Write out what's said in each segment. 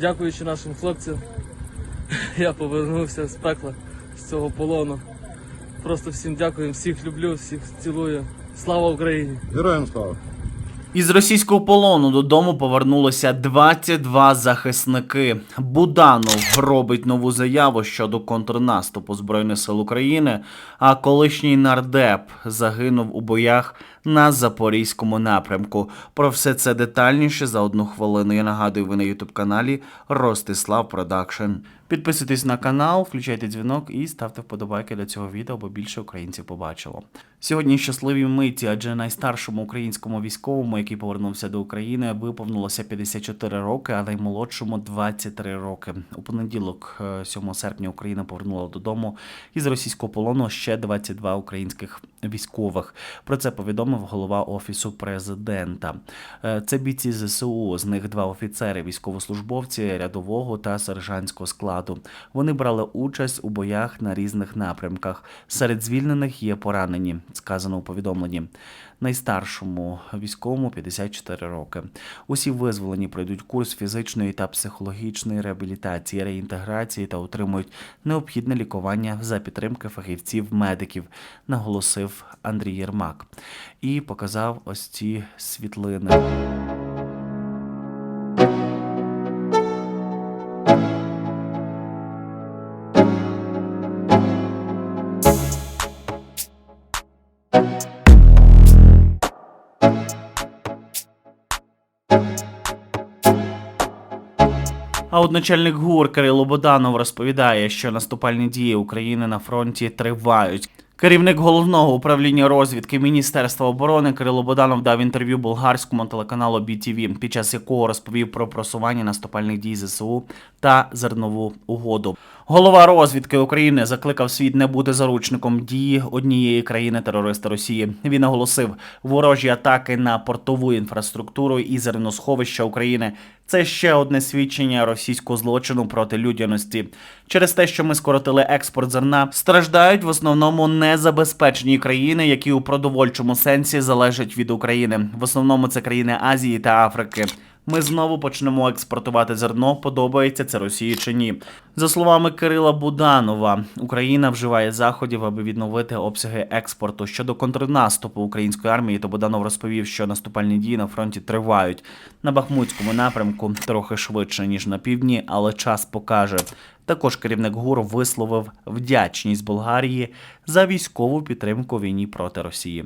Дякуючи нашим хлопцям, я повернувся з пекла з цього полону. Просто всім дякую, всіх люблю, всіх цілую. Слава Україні! Героям слава! Із російського полону додому повернулося 22 захисники. Буданов робить нову заяву щодо контрнаступу Збройних сил України. А колишній нардеп загинув у боях на запорізькому напрямку. Про все це детальніше за одну хвилину. Я нагадую, ви на ютуб каналі Ростислав Продакшн. Підписуйтесь на канал, включайте дзвінок і ставте вподобайки до цього відео, бо більше українців побачило. Сьогодні щасливі миті, адже найстаршому українському військовому, який повернувся до України, виповнилося 54 роки, а наймолодшому 23 роки. У понеділок, е, 7 серпня, Україна повернула додому із російського полону ще 22 українських військових. Про це повідомив голова офісу президента. Е, Це бійці ЗСУ. З них два офіцери, військовослужбовці рядового та сержантського складу. Вони брали участь у боях на різних напрямках. Серед звільнених є поранені, сказано у повідомленні. Найстаршому військовому 54 роки. Усі визволені пройдуть курс фізичної та психологічної реабілітації, реінтеграції та отримують необхідне лікування за підтримки фахівців медиків, наголосив Андрій Єрмак і показав ось ці світлини. А от начальник ГУР Кирило Боданов розповідає, що наступальні дії України на фронті тривають. Керівник головного управління розвідки Міністерства оборони Кирило Боданов дав інтерв'ю болгарському телеканалу BTV, під час якого розповів про просування наступальних дій ЗСУ та зернову угоду. Голова розвідки України закликав світ не бути заручником дії однієї країни терориста Росії. Він наголосив, ворожі атаки на портову інфраструктуру і зерносховища України це ще одне свідчення російського злочину проти людяності. Через те, що ми скоротили експорт зерна, страждають в основному незабезпечені країни, які у продовольчому сенсі залежать від України. В основному це країни Азії та Африки. Ми знову почнемо експортувати зерно. Подобається це Росії чи ні? За словами Кирила Буданова, Україна вживає заходів, аби відновити обсяги експорту. Щодо контрнаступу української армії, то Буданов розповів, що наступальні дії на фронті тривають на Бахмутському напрямку трохи швидше ніж на півдні, але час покаже. Також керівник ГУР висловив вдячність Болгарії за військову підтримку війні проти Росії.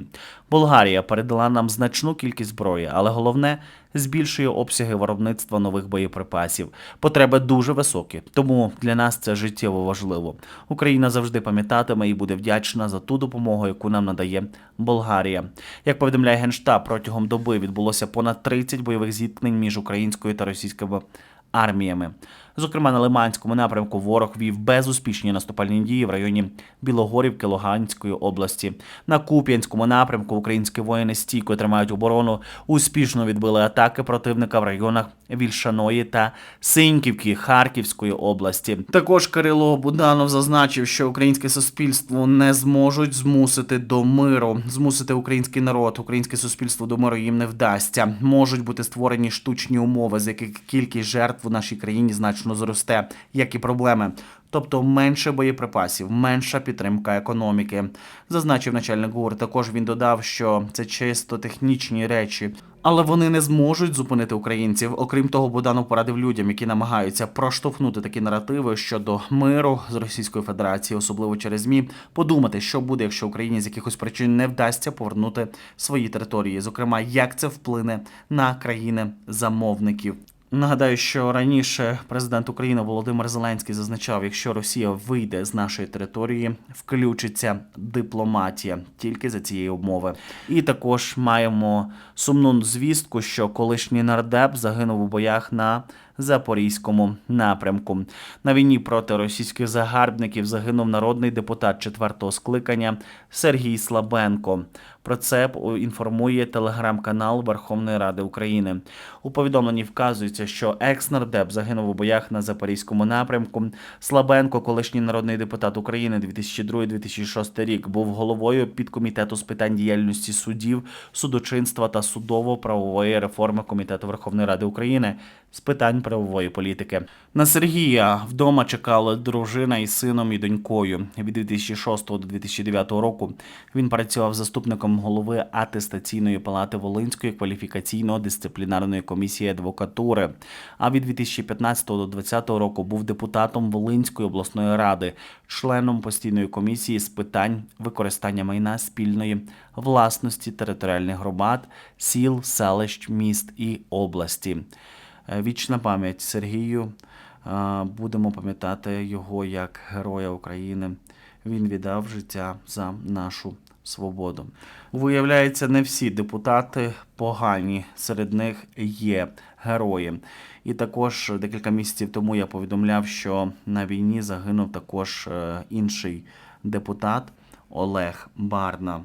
Болгарія передала нам значну кількість зброї, але головне збільшує обсяги виробництва нових боєприпасів. Потреби дуже високі, тому для нас це життєво важливо. Україна завжди пам'ятатиме і буде вдячна за ту допомогу, яку нам надає Болгарія. Як повідомляє Генштаб, протягом доби відбулося понад 30 бойових зіткнень між українською та російськими арміями. Зокрема, на Лиманському напрямку ворог вів безуспішні наступальні дії в районі Білогорівки Луганської області. На Куп'янському напрямку українські воїни стійко тримають оборону, успішно відбили атаки противника в районах Вільшаної та Синьківки Харківської області. Також Кирило Буданов зазначив, що українське суспільство не зможуть змусити до миру, змусити український народ, українське суспільство до миру їм не вдасться. Можуть бути створені штучні умови, з яких кількість жертв у нашій країні значно зросте, як і проблеми. Тобто менше боєприпасів, менша підтримка економіки, зазначив начальник ГУР. Також він додав, що це чисто технічні речі, але вони не зможуть зупинити українців. Окрім того, Буданов порадив людям, які намагаються проштовхнути такі наративи щодо миру з Російською Федерацією, особливо через ЗМІ, подумати, що буде, якщо Україні з якихось причин не вдасться повернути свої території, зокрема, як це вплине на країни замовників. Нагадаю, що раніше президент України Володимир Зеленський зазначав, якщо Росія вийде з нашої території, включиться дипломатія тільки за цієї умови. І також маємо сумну звістку, що колишній нардеп загинув у боях на Запорізькому напрямку. На війні проти російських загарбників загинув народний депутат четвертого скликання Сергій Слабенко. Про це інформує телеграм-канал Верховної Ради України. У повідомленні вказується, що екс-нардеп загинув у боях на Запорізькому напрямку. Слабенко, колишній народний депутат України 2002-2006 рік, був головою підкомітету з питань діяльності суддів, судочинства та судово-правової реформи Комітету Верховної Ради України з питань правової політики. На Сергія вдома чекали дружина із сином і донькою. Від 2006 до 2009 року він працював заступником голови атестаційної палати Волинської кваліфікаційно-дисциплінарної комісії адвокатури. А від 2015 до 2020 року був депутатом Волинської обласної ради, членом постійної комісії з питань використання майна спільної власності територіальних громад, сіл, селищ, міст і області. Е, Вічна пам'ять Сергію. Е, Будемо пам'ятати його як героя України. Він віддав життя за нашу свободу. Виявляється, не всі депутати погані, серед них є герої. І також декілька місяців тому я повідомляв, що на війні загинув також е, інший депутат Олег Барна.